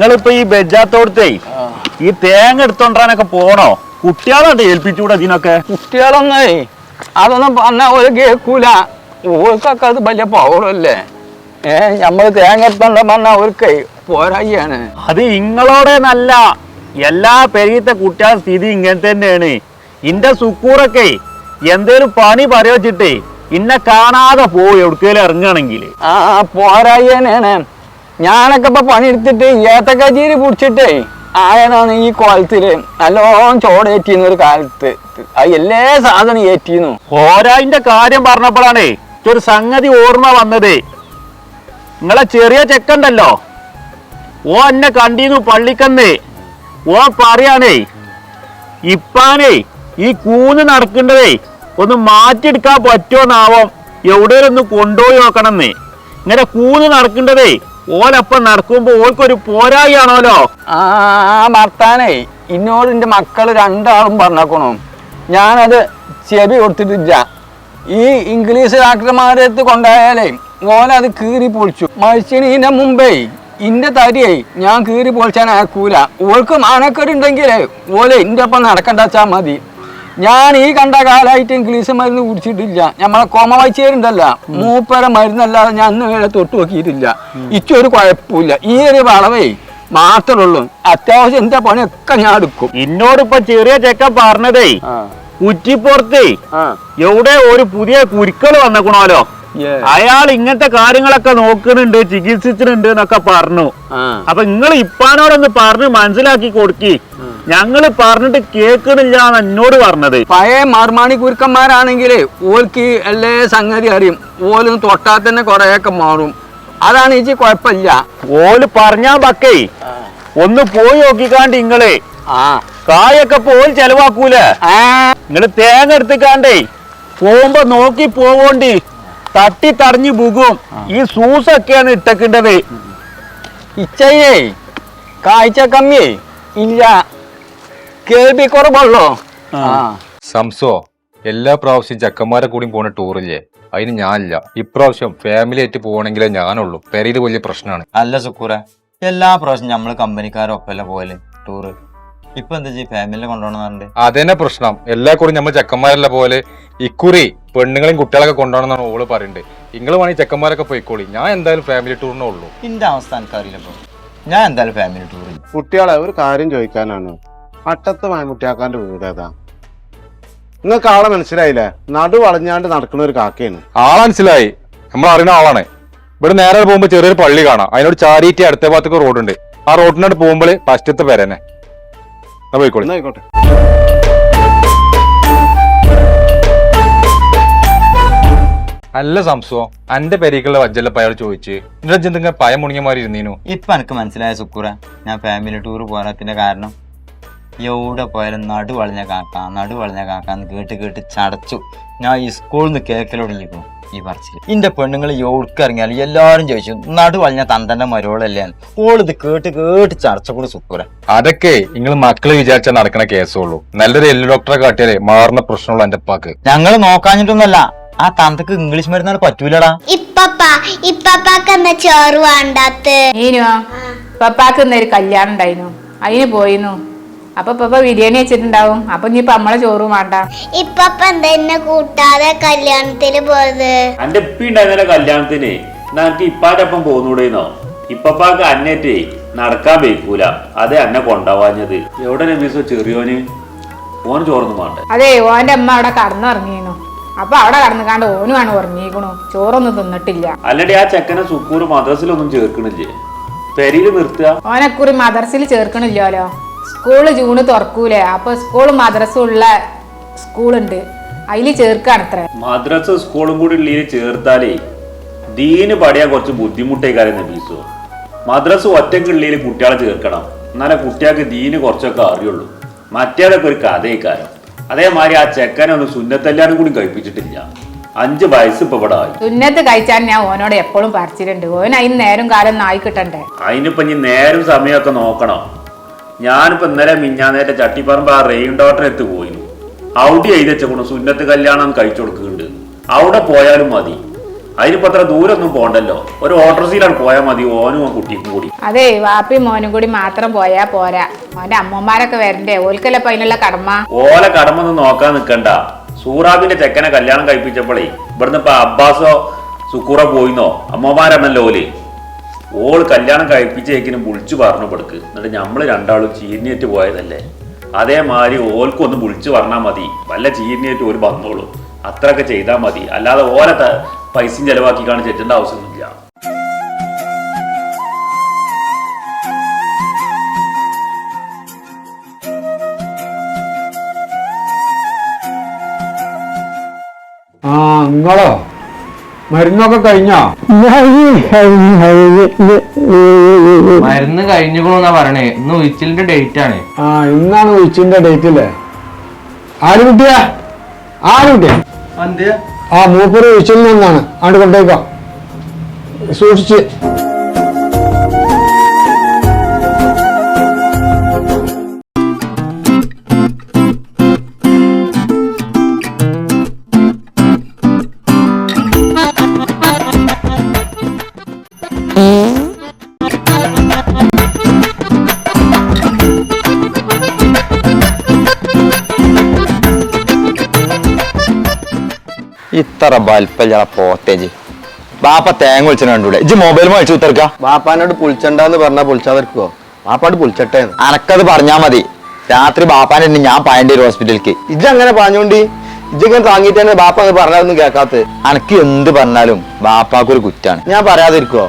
നിങ്ങളിപ്പോ ഈ ബെജാത്തോടത്തേ ഈ തേങ്ങ എടുത്തോണ്ടാനൊക്കെ പോണോ? കുട്ടികളെ ഏൽപ്പിച്ചൂടെ ഇതിനൊക്കെ? കുട്ടികളൊന്നേ അതൊന്നും പറഞ്ഞ ഒരു കേൾക്കൂല ഓർക്കൊക്കെ അത് വലിയ പൗറല്ലേ ഏ നമ്മൾ തേങ്ങ എടുത്തോണ്ട പറഞ്ഞ അവർക്ക് പോരായിയാണ്. അത് ഇങ്ങളോടെ നല്ല എല്ലാ പെരീത്തെ കുട്ടികളുടെ സ്ഥിതി ഇങ്ങനെ തന്നെയാണ്. ഇന്റെ സുക്കൂറൊക്കെ എന്തേലും പണി പറയച്ചിട്ടേ ഇന്നെ കാണാതെ പോയി എവിടേക്കേലും ഇറങ്ങുകയാണെങ്കിൽ ആ പോരായിയാണ്. ഞാനൊക്കെ ഇപ്പൊ പണിയെടുത്തിട്ട് ഏത്തക്കച്ചീരി പിടിച്ചിട്ടേ ആയതാണ് ഈ കോലത്തിൽ. നല്ലോണം ചോടേറ്റിന്ന് ഒരു കാലത്ത്. അത് എല്ലാ സാധനം ഏറ്റിന്നു ഓരായിന്റെ കാര്യം പറഞ്ഞപ്പോഴാണേ ഒരു സംഗതി ഓർമ്മ വന്നത്. നിങ്ങളെ ചെറിയ ചെക്കണ്ടല്ലോ. ഓ എന്നെ കണ്ടീന്നു പള്ളിക്കന്ന്. ഓ പറയാണേ ഇപ്പാനേ ഈ കൂന്ന് നടക്കേണ്ടതേ ഒന്ന് മാറ്റിയെടുക്കാൻ പറ്റുമോന്നാവോ എവിടെയൊന്ന് കൊണ്ടുപോയി നോക്കണമെന്നേ ഇങ്ങനെ കൂന്ന് നടക്കേണ്ടതേ ഓലപ്പം നടക്കുമ്പോ ഓൽക്കൊരു പോരായാണോലോ ആ ഭർത്താനേ ഇന്നോട് എന്റെ മക്കൾ രണ്ടാളും പറഞ്ഞേക്കണു. ഞാനത് ചെവി കൊടുത്തിട്ടില്ല. ഈ ഇംഗ്ലീഷ് ഡാക്ടർമാരെ അടുത്ത് കൊണ്ടായാലേ ഓനത് കീറി പൊളിച്ചു. മരിച്ചതിന് മുമ്പേ ഇന്റെ തരിയെ ഞാൻ കീറി പൊളിച്ചാൻ ആക്കൂല ഓൾക്ക് മാനക്കേടുണ്ടെങ്കിലേ ഓലെ ഇന്റെ ഒപ്പം നടക്കണ്ടാച്ചാ മതി. ഞാൻ ഈ കണ്ട കാലമായിട്ട് ഇംഗ്ലീഷ് മരുന്ന് കുടിച്ചിട്ടില്ല. നമ്മളെ കോമ വായിച്ചേരുണ്ടല്ല മൂപ്പര മരുന്നല്ലാതെ ഞാൻ അന്ന് വേറെ തൊട്ട് നോക്കിയിട്ടില്ല. ഇച്ചൊരു കുഴപ്പമില്ല ഈ ഒരു വളവേ മാത്രമുള്ളൂ. അത്യാവശ്യം എന്റെ പണിയൊക്കെ ഞാൻ എടുക്കും. ഇന്നോടിപ്പോ ചെറിയ ചെക്കൻ പറഞ്ഞതേ കുറ്റിപ്പുറത്തേ എവിടെ ഒരു പുതിയ കുരുക്കൾ വന്നേക്കണോലോ? അയാൾ ഇങ്ങനത്തെ കാര്യങ്ങളൊക്കെ നോക്കുന്നുണ്ട് ചികിത്സിച്ചിട്ടുണ്ട് എന്നൊക്കെ പറഞ്ഞു. അപ്പൊ നിങ്ങൾ ഇപ്പാനോടൊന്ന് പറഞ്ഞ് മനസ്സിലാക്കി കൊടുക്കി. ഞങ്ങൾ പറഞ്ഞിട്ട് കേൾക്കണില്ല എന്ന് എന്നോട് പറഞ്ഞത്. പഴയ മാർമാണി കുരുക്കന്മാരാണെങ്കിൽ ഓൽക്ക് എല്ലാ സംഗതി അറിയും. ഓലൊന്ന് തൊട്ടാൽ തന്നെ കുറേയൊക്കെ മാറും. അതാണ് ഈ കുഴപ്പമില്ല. ഓൽ പറഞ്ഞാ ബക്കേ ഒന്ന് പോയി നോക്കിക്കാണ്ട് ഇങ്ങളെ. ആ. കായൊക്കെ പോൽ ചെലവാക്കൂല. ആ. നിങ്ങൾ തേങ്ങ എടുത്തിക്കാണ്ടേ പോകുമ്പോ നോക്കി പോവോണ്ടി തട്ടി തടഞ്ഞു പോകും. ഈ സൂസൊക്കെയാണ് ഇട്ടക്കിണ്ടത്. ഇച്ചയേ കാഴ്ച കമ്മിയേ. ഇല്ല. കേൾവി കുറവുള്ളോ ആ. സംസോ എല്ലാ പ്രാവശ്യം ചക്കന്മാരെ കൂടി പോണ ടൂറില്ലേ? അതിന് ഞാനില്ല. ഇപ്രാവശ്യം ഫാമിലി ആയിട്ട് പോകണമെങ്കിലേ ഞാനുള്ളൂ. പെരയിൽ വലിയ പ്രശ്നമാണ് അല്ല സുക്കൂറ എല്ലാ പ്രാവശ്യം നമ്മൾ കമ്പനിക്കാരൊപ്പല്ല പോയല്ലേ ടൂറ് ഇപ്പൊ എന്താ ചെയ്യും? ഫാമിലി കൊണ്ടുപോകണം പറഞ്ഞിട്ട്? അതന്നെ പ്രശ്നം. എല്ലാ കൂടി നമ്മൾ ചക്കന്മാരല്ല പോലെ ഇക്കുറി പെണ്ണുങ്ങളെയും കുട്ടികളൊക്കെ കൊണ്ടുപോകണമെന്നാണ് ഓൾ പറയുന്നത് നിങ്ങൾ വേണമെങ്കിൽ ചെക്കന്മാരൊക്കെ പോയിക്കോളി. ഞാൻ എന്തായാലും ഫാമിലി ടൂറിനേ ഉള്ളൂ. എന്റെ അവസ്ഥ എനിക്കറിയില്ല ഇപ്പൊ ഞാൻ എന്തായാലും ഫാമിലി ടൂറിൽ കുട്ടികളെ ഒരു കാര്യം ചോദിക്കാനാണ്. അട്ടത്ത് മായമുട്ടിയാക്കാന്റെ വീട് ഏതാ? നിങ്ങൾക്ക് ആളെ മനസ്സിലായില്ലേ? നടു വളഞ്ഞാണ്ട് നടക്കുന്ന ഒരു കാക്കയാണ്. ആളെ മനസ്സിലായി. നമ്മൾ അറിയുന്ന ആളാണ്. ഇവിടെ നേരെ പോകുമ്പോൾ ചെറിയൊരു പള്ളി കാണാം. അതിനോട് ചാരിറ്റി അടുത്ത ഭാഗത്തേക്ക് റോഡുണ്ട്. ആ റോഡിനോട് പോകുമ്പോൾ ഫസ്റ്റത്തെ പേരന്നെ പോയിക്കോളി. ആയിക്കോട്ടെ. അല്ല സംസോ അന്റെ പെരീക്കുള്ള വജ്ജല്ല അയാൾ ചോദിച്ച് ജന്തുങ്ങ പയം മുണിങ്ങമാരി ഇരുന്നീനു? ഇപ്പൊ എനിക്ക് മനസ്സിലായ സുക്കൂറ ഞാൻ ഫാമിലി ടൂർ പോരാത്തിന്റെ കാരണം. എവിടെ പോയാലും നടു വളഞ്ഞ കാക്ക നടു വളഞ്ഞ കാക്ക എന്ന് കേട്ട് കേട്ട് ചടച്ചു. ഞാൻ ഈ സ്കൂളിൽ നിന്ന് കേക്കലോടിയിരിക്കും ഈ പറച്ചിൽ ഇന്റെ പെണ്ണുങ്ങൾ എവിടേക്കിറങ്ങിയാലും എല്ലാവരും ചോദിച്ചു നടു വളഞ്ഞ തന്തന്റെ മരോളല്ലേ ഓളിത് കേട്ട് കേട്ട് ചടച്ചക്കൂടെ സുക്കൂറ അതൊക്കെ നിങ്ങൾ മക്കൾ വിചാരിച്ചാൽ നടക്കണ കേസുള്ളൂ. നല്ലൊരു എല്ലു ഡോക്ടറെ കാട്ടിയാലേ മാറുന്ന പ്രശ്നമുള്ള എന്റെ ഉപ്പാക്ക്. ഞങ്ങൾ നോക്കാഞ്ഞിട്ടൊന്നല്ല ആ തന്തക്ക് ഇംഗ്ലീഷ് മരുന്നാണ് പറ്റൂലടാ. എന്താ ചോറ് വേണ്ടാത്ത പപ്പാക്ക് ഇന്നൊരു കല്യാണം ഉണ്ടായിരുന്നു അതിന് പോയിന്നു അപ്പൊ പപ്പ ബിരിയാണി വെച്ചിട്ടുണ്ടാവും. അപ്പൊ ഇനി ഇപ്പൊ നമ്മളെ ചോറും വേണ്ട. ഇപ്പൊ എന്തെന്നെ കൂട്ടാതെ കല്യാണത്തിന് പോയത്? എന്റെ ഉപ്പി ഉണ്ടായിരുന്നല്ലോ കല്യാണത്തിന്. എനിക്ക് ഇപ്പാന്റെ ഒപ്പം പോന്നൂടേന്നോ? ഇപ്പപ്പാക്ക് അന്നേറ്റേ നടക്കാൻ വെക്കൂല അതെ അന്നെ കൊണ്ടുപോവാഞ്ഞത്. എവിടെ നബീസോ ചെറിയോന്? ഓൻ ചോറൊന്നും വേണ്ട? അതെ ഓന്റെ അമ്മ അവിടെ കടന്നുറങ്ങിയിരുന്നു അപ്പൊ അവിടെ കടന്നുകാണ്ട് ഓനുമാണ് ഉറങ്ങിക്കണു ചോറൊന്നും തിന്നിട്ടില്ല. അല്ലടി ആ ചെക്കനെ സുക്കൂർ മദ്രസിലൊന്നും ചേർക്കണില്ലേ? പെരിയിൽ നിർത്തുക. ഓനെക്കുറി മദ്രസിൽ ചേർക്കണില്ലല്ലോ. സ്കൂൾ ജൂണ് തുറക്കൂലേ? അപ്പൊ സ്കൂൾ മദ്രസ ഉള്ള സ്കൂളുണ്ട്. അതിൽ അത്ര മദ്രസ സ്കൂളും കൂടി ഉള്ളിൽ ചേർത്താലേ ദീന് പടിയാൻ കുറച്ച് ബുദ്ധിമുട്ടേ കാര്യം നബീസോ മദ്രസ ഒറ്റക്കുള്ളിൽ കുട്ടികളെ ചേർക്കണം. എന്നാലേ കുട്ടികൾക്ക് ദീന് കുറച്ചൊക്കെ അറിയുള്ളൂ. മറ്റേതൊക്കെ ഒരു കഥയിക്കാരം. അതേമാതിരി ആ ചെക്കനെ ഒന്ന് സുന്നത്തല്ലാനും കൂടി കഴിപ്പിച്ചിട്ടില്ല. അഞ്ച് വയസ്സ് ഇപ്പൊ ഇവിടെ ആയി. തുന്നത്ത് കഴിച്ചാൽ ഞാൻ ഓനോട് എപ്പോഴും പറിച്ചിട്ടുണ്ട് ഓൻ അതിന് നേരം കാലം നായി കിട്ടണ്ടേ? അതിനിപ്പോ ഇനി നേരം സമയമൊക്കെ നോക്കണം. ഞാനിപ്പോ ഇന്നലെ മിഞ്ഞാന്നേറ്റ ചട്ടിപ്പറമ്പ് ആ റെയിൻ ഡോട്ടർ എത്ത് പോയിരുന്നു. അവിടെ എഴുതി വെച്ചേക്കണു. സുന്നത്ത് കല്യാണം കഴിച്ചു കൊടുക്കുന്നുണ്ട്. അവിടെ പോയാലും മതി. അതിനിപ്പോ അത്ര ദൂരൊന്നും പോണ്ടല്ലോ. ഒരു ഓട്ടോസിലാണ് പോയാൽ മതി. ഓനും കുട്ടിക്കും കൂടി. അതെ വാപ്പി മോനും കൂടി മാത്രം പോയാ പോരാ. മോന്റെ അമ്മമാരൊക്കെ വരണ്ടേ? ഓൽക്കല്ല അതിനുള്ള കടമ? ഓലെ കടമൊന്നും നോക്കാൻ നിക്കണ്ട. സൂറാബിന്റെ ചെക്കനെ കല്യാണം കഴിപ്പിച്ചപ്പോഴേ ഇവിടുന്ന് ഇപ്പൊ അബ്ബാസോ സുക്കൂറ പോയിന്നോ? അമ്മമാരാണല്ലോ ഓൽ. ഓൾ കല്യാണം കഴിപ്പിച്ചേക്കിനും വിളിച്ചു പറഞ്ഞു കൊടുക്ക്. എന്നിട്ട് നമ്മൾ രണ്ടാളും ചീരിനേറ്റ് പോയതല്ലേ? അതേമാതിരി ഓൽക്കൊന്ന് വിളിച്ചു പറഞ്ഞാൽ മതി. വല്ല ചീരിനേറ്റ് ഒരു വന്നോളൂ. അത്രയൊക്കെ ചെയ്താൽ മതി. അല്ലാതെ ഓലെ പൈസയും ചെലവാക്കി കാണാൻ ചെറ്റേണ്ട ആവശ്യമൊന്നുമില്ല. ആ നിങ്ങളോ? മരുന്നൊക്കെ കഴിഞ്ഞോ? മരുന്ന് കഴിഞ്ഞുകൊണ്ടാ പറയണേ. ഇന്ന് ഉച്ചിലിന്റെ ഡേറ്റ് ആണ് ആ ഇന്നാണ് ഉച്ചിന്റെ ഡേറ്റ് അല്ലേ ആര് കുട്ടിയാ? ആര് കുട്ടിയാ? ആ മൂപ്പര് ഉച്ചിൽ നിന്നാണ് അങ്ങോട്ട് കൊണ്ടേക്കാം സൂക്ഷിച്ച്. ഇത്ര ബൽപ്പല്ല പോത്തേജ്. ബാപ്പ തേങ്ങ വിളിച്ചു കണ്ടൂടെ? ഇജ്ജ് മൊബൈൽ മേടിച്ചു ഉത്തർക്ക ബാപ്പാനോട് പുളിച്ചണ്ടെന്ന് പറഞ്ഞാ പുളിച്ചാതിരിക്കുവോ ബാപ്പാട് പുളിച്ചട്ടെ അനക്കത് പറഞ്ഞാ മതി. രാത്രി ബാപ്പാനെ ഞാൻ പായണ്ടി ഒരു ഹോസ്പിറ്റലിക്ക് ഇജ് അങ്ങനെ പറഞ്ഞോണ്ടി ഇജ്ജിങ്ങനെ താങ്ങിട്ടാണ് ബാപ്പ അങ്ങനെ പറഞ്ഞാലൊന്നും കേൾക്കാത്ത. അനക്ക് എന്ത് പറഞ്ഞാലും ബാപ്പാക്കൊരു കുറ്റാണ്. ഞാൻ പറയാതിരിക്കോ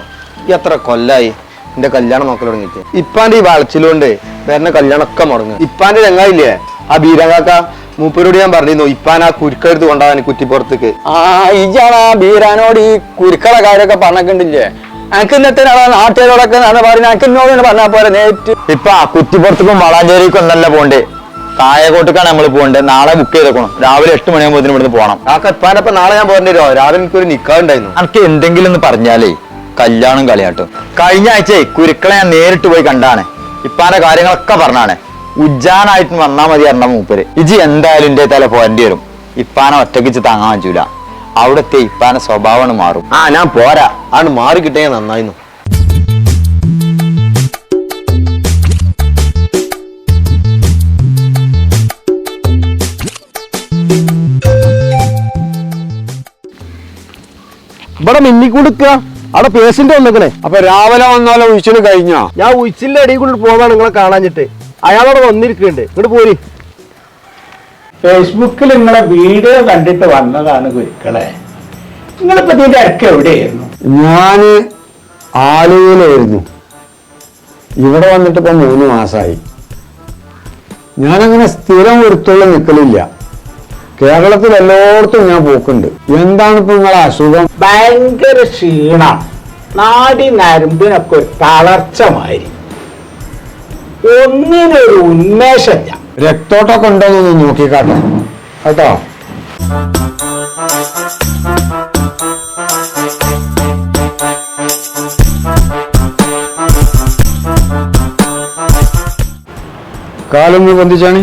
ഈ എത്ര കൊല്ലായി എന്റെ കല്യാണം നോക്കൽ തുടങ്ങിയിട്ട്. ഇപ്പാന്റെ ഈ വളച്ചിലുകൊണ്ട് വരുന്ന കല്യാണം ഒക്കെ മുടങ്ങും. ഇപ്പാന്റെ ചങ്ങായില്ലേ? ആ ബീരങ്കാക്ക. മൂപ്പരോട് ഞാൻ പറഞ്ഞിരുന്നു ഇപ്പാൻ ആ കുരുക്കെടുത്ത് കൊണ്ടാകാൻ കുറ്റിപ്പുറത്തേക്ക്. ആ ഇജാണ് ആ ബീരാനോട് ഈ കുരുക്കള കാര്യമൊക്കെ പറഞ്ഞിട്ടില്ലേ എനിക്ക് ഇന്നത്തെ നാട്ടുകാരോടൊക്കെ നടന്ന് പറഞ്ഞു എനിക്ക് ഇന്നോട് പറഞ്ഞാൽ പോലെ നേരിട്ട്. ഇപ്പൊ കുറ്റിപ്പുറത്തേക്കും വളാഞ്ചേരിക്കും ഒന്നല്ല പോണ്ടേ കായകോട്ടക്കാണ് നമ്മൾ പോകണ്ടേ? നാളെ ബുക്ക് ചെയ്തേക്കണം. രാവിലെ എട്ട് മണിയാകുമ്പോൾ ഇവിടുന്ന് പോകണം. കാക്ക ഇപ്പാനപ്പം നാളെ ഞാൻ പോരേണ്ടി വരുമോ രാവിലെ എനിക്കൊരു നിക്കാണ്ടായിരുന്നു എനിക്ക് എന്തെങ്കിലും ഒന്ന് പറഞ്ഞാലേ കല്യാണം കളിയാട്ടോ. കഴിഞ്ഞ ആഴ്ചയെ കുരുക്കളെ ഞാൻ നേരിട്ട് പോയി കണ്ടാണ്. ഇപ്പാന്റെ കാര്യങ്ങളൊക്കെ പറഞ്ഞാണ്. ഉജ്ജാനായിട്ട് വന്നാ മതി പറഞ്ഞ മൂപ്പര്. ഇജി എന്തായാലും എന്റെ തല പോരേണ്ടി വരും. ഇപ്പാനെ ഒറ്റക്കിച്ച് താങ്ങാൻ പറ്റൂല. അവിടുത്തെ ഇപ്പാനെ സ്വഭാവമാണ് മാറും. ആ ഞാൻ പോരാ. ആണ് മാറി കിട്ടിയാൽ നന്നായിരുന്നു ഇവിടെ മിന്നിക്കൂടുക്ക അവിടെ പേഷ്യന്റ് വന്നിക്കണേ. അപ്പൊ രാവിലെ വന്നാലോ ഉച്ചിന് കഴിഞ്ഞോ? ഞാൻ ഉച്ചിന്റെ അടിയിൽ കൂടി പോകാൻ നിങ്ങളെ കാണാഞ്ഞിട്ട്. അയാളോട് വന്നിരിക്കുന്നുണ്ട്. ഇങ്ങോട്ട് പോരി. ഫേസ്ബുക്കിൽ നിങ്ങളെ വീഡിയോ കണ്ടിട്ട് വന്നതാണ് ഗുരുക്കളെ. നിങ്ങളിപ്പോ ഇതിന്റെ ഇടയ്ക്ക് എവിടെയായിരുന്നു? ഞാൻ ആലുവയിലായിരുന്നു ഇവിടെ വന്നിട്ട് ഇപ്പൊ മൂന്ന് മാസമായി ഞാനങ്ങനെ സ്ഥിരം ഒരുത്തുള്ള നിൽക്കലില്ല കേരളത്തിൽ എല്ലായിടത്തും ഞാൻ പോക്കുണ്ട്. എന്താണ് ഇപ്പൊ നിങ്ങളെ അസുഖം? ഭയങ്കര ക്ഷീണം. നാടി നരമ്പിനൊക്കെ ഒരു തളർച്ച മാതിരി ഒന്നിനൊരു ഉന്മേഷമില്ല. രക്തോട്ടൊക്കെ ഉണ്ടോന്നൊന്ന് നോക്കിക്കാട്ടെ കേട്ടോ. കാലൊന്ന് ബന്ധിച്ചാണ്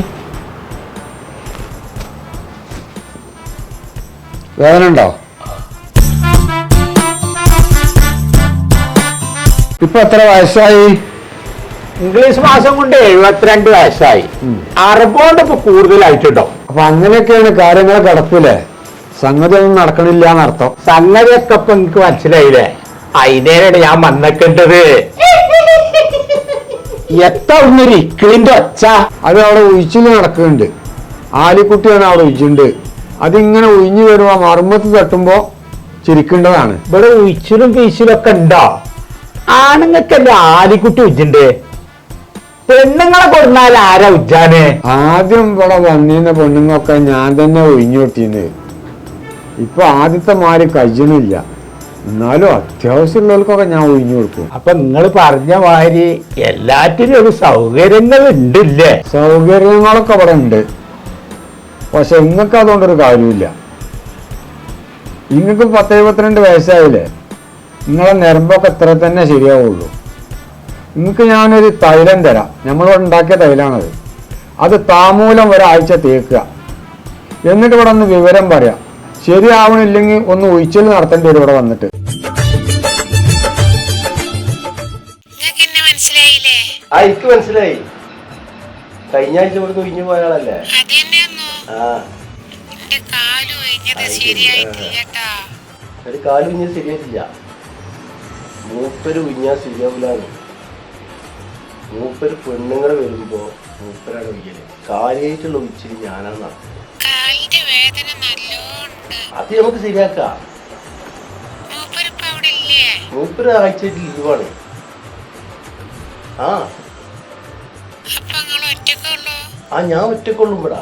വേദന ഉണ്ടോ? ഇപ്പൊ എത്ര വയസ്സായി? ഇംഗ്ലീഷ് മാസം കൊണ്ട് എഴുപത്തിരണ്ട് വയസ്സായി. അറുപതുകൊണ്ട് ഇപ്പൊ കൂടുതലായിട്ടുണ്ടോ. അപ്പൊ അങ്ങനെയൊക്കെയാണ് കാര്യങ്ങൾ കിടപ്പില്ലേ സംഗതി ഒന്നും നടക്കണില്ല എന്നർത്ഥം. സംഗതിയൊക്കെ ഇപ്പൊ എനിക്ക് മനസ്സിലായില്ലേ? അതിനേനാണ് ഞാൻ വന്നിട്ടുണ്ടത് എത്ര ഒന്നൊരു ഇക്കിളിന്റെ ഒച്ച? അത് അവിടെ ഉയിച്ചിൽ നടക്കുന്നുണ്ട്. ആലിക്കുട്ടിയാണ് അവിടെ ഉയിച്ചിണ്ട് അതിങ്ങനെ ഉയിഞ്ഞു വരുമ്പോ മർമ്മത്ത് തട്ടുമ്പോ ചിരിക്കേണ്ടതാണ്. ഇവിടെ ഉയിച്ചിലും കീച്ചിലും ഒക്കെ ഉണ്ടോ? ആണുങ്ങൾക്കല്ലേ ആലിക്കുട്ടി ഉജ്ജുണ്ട് പെണ്ണുങ്ങളെ കൊടുന്നാൽ ആരാ ഉജ്ജാനെ ആദ്യം ഇവിടെ വന്നിരുന്ന പെണ്ണുങ്ങളൊക്കെ ഞാൻ തന്നെ ഒഴിഞ്ഞോട്ടിന്ന് ഇപ്പൊ ആദ്യത്തെ മാര് കഴിയണില്ല. എന്നാലും അത്യാവശ്യമുള്ളവർക്കൊക്കെ ഞാൻ ഒഴിഞ്ഞു കൊടുക്കും. അപ്പൊ നിങ്ങൾ പറഞ്ഞ മാതിരി എല്ലാറ്റിനും ഒരു സൗകര്യങ്ങൾ ഉണ്ടല്ലേ? സൗകര്യങ്ങളൊക്കെ അവിടെ ഉണ്ട്. പക്ഷെ ഇങ്ങക്ക് അതുകൊണ്ടൊരു കാര്യമില്ല ഇങ്ങക്ക് പത്ത് എഴുപത്തിരണ്ട് വയസ്സായില്ലേ? നിങ്ങളെ നിരമ്പൊക്കെ എത്ര തന്നെ ശരിയാവുള്ളൂ. നിങ്ങൾക്ക് ഞാനൊരു തൈലം തരാം. നമ്മളിവിടെ ഉണ്ടാക്കിയ തൈലാണത്. അത് താമൂലം ഒരാഴ്ച തേക്കുക. എന്നിട്ട് ഇവിടെ ഒന്ന് വിവരം പറയാം. ശരിയാവണില്ലെങ്കിൽ ഒന്ന് ഒഴിച്ചൽ നടത്തേണ്ടി വരും ഇവിടെ വന്നിട്ട്. ആ എനിക്ക് മനസ്സിലായി. കഴിഞ്ഞ ആഴ്ച ഇവിടെ ഒഴിഞ്ഞു പോയ ആളല്ലേ? ഒരു കാൽ കുഞ്ഞ ശരിയായിട്ടില്ല. മൂപ്പര് കുഞ്ഞാ ശരിയാവില്ലാന്ന് മൂപ്പര് പെണ്ണുങ്ങൾ വരുമ്പോ മൂപ്പരാണ് ഒഴിക്കൽ കാര്യമായിട്ടുള്ള ഒഴിച്ചിരി ഞാനാണ് നടത്തുന്നത്. അത് നമുക്ക് ശരിയാക്കാം. മൂപ്പര് ആഴ്ചയായിട്ട് ലീവാണ്. ആ. ആ ഞാൻ ഒറ്റക്കൊള്ളും ഇവിടെ.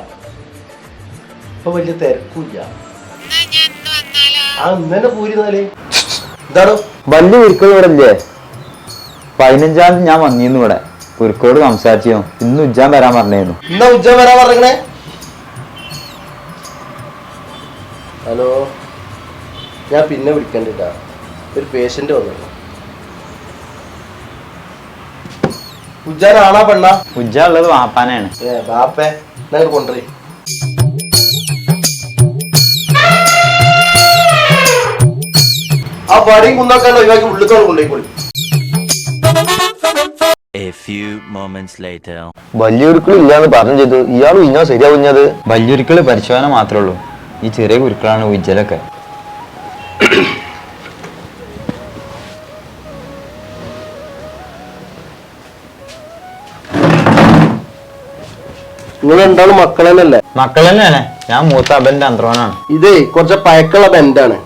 ഇപ്പൊ വലിയ തിരക്കില്ല ആ ഇന്നലെ പോയിരുന്നാലേ എന്താണോ വലിയ കുരുക്കൾ ഇവിടെ ഇല്ലേ? പതിനഞ്ചാം തീയതി ഞാൻ വന്നിരുന്നു ഇവിടെ. കുരുക്കോട് സംസാരിച്ചോ. ഇന്ന് ഉജ്ജാൻ വരാൻ പറഞ്ഞായിരുന്നു ഇന്നാ ഉജ്ജൻ വരാൻ പറഞ്ഞേ ഹലോ. ഞാൻ പിന്നെ വിളിക്കണ്ടിട്ടാ. ഒരു പേഷ്യന്റ് വന്നു. ഉജ്ജാനാണാ പെണ്ണ? ഉജ്ജ ഉള്ളത് വാപ്പാനാണ്. ഏ ബാപ്പേ നിങ്ങൾ കൊണ്ടുപോയി ആ പടിയും കുന്നൊക്കെ ഒഴിവാക്കി ഉള്ളിത്തോളം കൊണ്ടുപോയിക്കോളി. വലിയ കുരുക്കൾ ഇല്ലാന്ന് പറഞ്ഞു ചെയ്തു ഇയാൾ ഇന്ന ശരിയാവുന്നത് വലിയൊരുക്കൾ വലിയ പരിശോധന മാത്രമേ ഉള്ളൂ. ഈ ചെറിയ കുരുക്കളാണ് ഉജ്ജലൊക്കെ നിങ്ങൾ മക്കളെന്നല്ലേ? മക്കൾ തന്നെയല്ലേ ഞാൻ മൂത്ത അബന്റെ അന്ത്രോനാണ്. ഇതേ കുറച്ച് പഴക്കുള്ള ബെൻഡാണ്.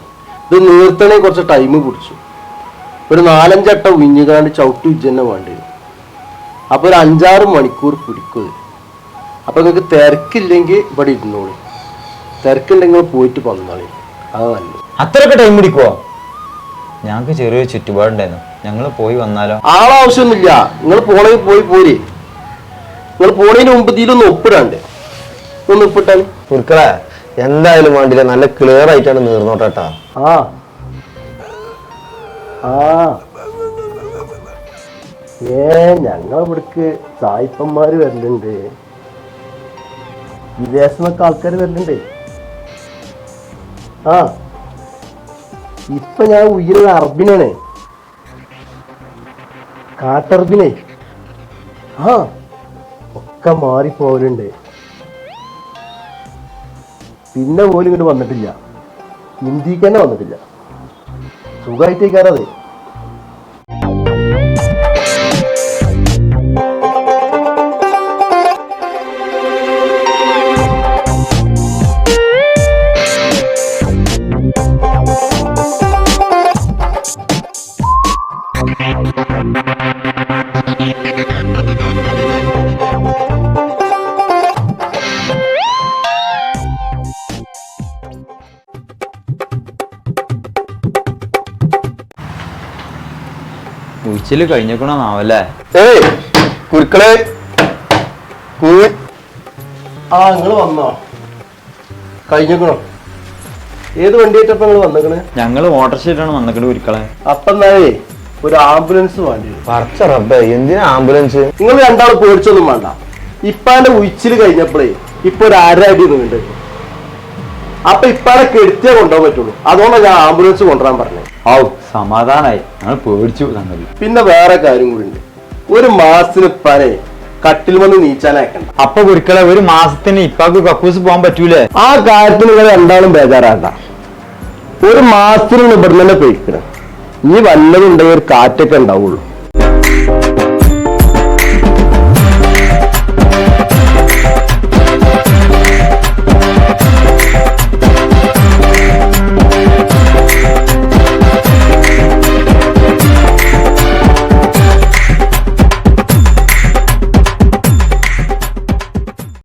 ഇത് നീർത്തണേ കുറച്ച് ടൈം പിടിച്ചു. ഒരു നാലഞ്ചട്ട ഉഞ്ഞുകാണ്ട് ചവിട്ടി ഉജ്ജന്നെ വേണ്ടി വരും അപ്പൊ ഒരു അഞ്ചാറ് മണിക്കൂർ പിടിക്കും ഇത്. അപ്പൊ നിങ്ങൾക്ക് തിരക്കില്ലെങ്കിൽ ഇവിടെ ഇരുന്നോളി. തിരക്കുണ്ടെങ്കിൽ പോയിട്ട് വന്നോളി. അതാ നല്ലത്. അത്രയൊക്കെ ടൈം പിടിക്കുവോ? ഞങ്ങൾക്ക് ചെറിയൊരു ചുറ്റുപാടുണ്ടായിരുന്നു. ഞങ്ങൾ പോയി വന്നാലോ? ആളാവശ്യമൊന്നുമില്ല നിങ്ങൾ പോണെങ്കിൽ പോയി പോരെ. നിങ്ങൾ പോണതിന് മുമ്പ് ഇതിലൊന്ന് ഒപ്പിടാണ്ട്. ഒന്ന് ഒപ്പിട്ടാൽ കുറുക്കളെ എന്തായാലും വേണ്ടില്ല നല്ല ക്ലിയർ ആയിട്ടാണ് നീർന്നോട്ടാ ആ. ആ. ഏ ഞങ്ങൾ ഇവിടേക്ക് സായിപ്പന്മാര് വരലുണ്ട്. വിദേശത്തൊക്കെ ആൾക്കാർ വരലുണ്ട്. ആ ഇപ്പൊ ഞാൻ ഉയരുന്ന അറബിനാണ്. കാട്ടർബിനെ ആ ഒക്കെ മാറിപ്പോവലുണ്ട്. പിന്നെ പോലും ഇങ്ങോട്ട് വന്നിട്ടില്ല. ഹിന്ദിക്ക് തന്നെ വന്നിട്ടില്ല സുഖമായിട്ടേക്കാരത് ഉച്ചിൽ കഴിഞ്ഞേക്കണോന്നാവല്ലേ ഏയ് കുരുക്കളെ. ആ നിങ്ങൾ വന്നോ. കഴിഞ്ഞേക്കണോ ഏത് വണ്ടിയായിട്ടപ്പോ നിങ്ങൾ വന്നേക്കണേ? വാട്ടർ ഓട്ടർഷീറ്റാണ് വന്നേക്കണേ കുരുക്കളെ. അപ്പൊ എന്നാലേ ഒരു ആംബുലൻസ് വേണ്ടി വരും. പറച്ച റബ്ബേ എന്തിനാ ആംബുലൻസ്? നിങ്ങൾ രണ്ടാൾ പേടിച്ചൊന്നും വേണ്ട. ഇപ്പാന്റെ ഉച്ചിൽ കഴിഞ്ഞപ്പോഴേ ഇപ്പൊ ഒരു അര അടി നീണ്ട്. അപ്പൊ ഇപ്പാടെ കെടുത്തിയേ കൊണ്ടുപോകാൻ പറ്റുള്ളൂ. അതുകൊണ്ടാണ് ഞാൻ ആംബുലൻസ് കൊണ്ടുവരാൻ പറഞ്ഞത്. ഔ സമാധാനായി. ഞങ്ങൾ പേടിച്ചു സംഗതി പിന്നെ വേറെ കാര്യം കൂടി ഉണ്ട്. ഒരു മാസത്തിന് പരെ കട്ടിൽ വന്ന് നീച്ചാനാക്കണ്ട അപ്പൊ കുരുക്കളെ ഒരു മാസത്തിന് ഇപ്പാക്ക് കക്കൂസ് പോകാൻ പറ്റൂലേ? ആ കാര്യത്തിന് നിങ്ങൾ രണ്ടാളും ബേജാറാണ്ട. ഒരു മാസത്തിന് ഇവിടുന്ന് തന്നെ പോയിക്കണം ഇനി വല്ലതുണ്ടെങ്കിൽ ഒരു കാറ്റൊക്കെ ഉണ്ടാവുള്ളൂ.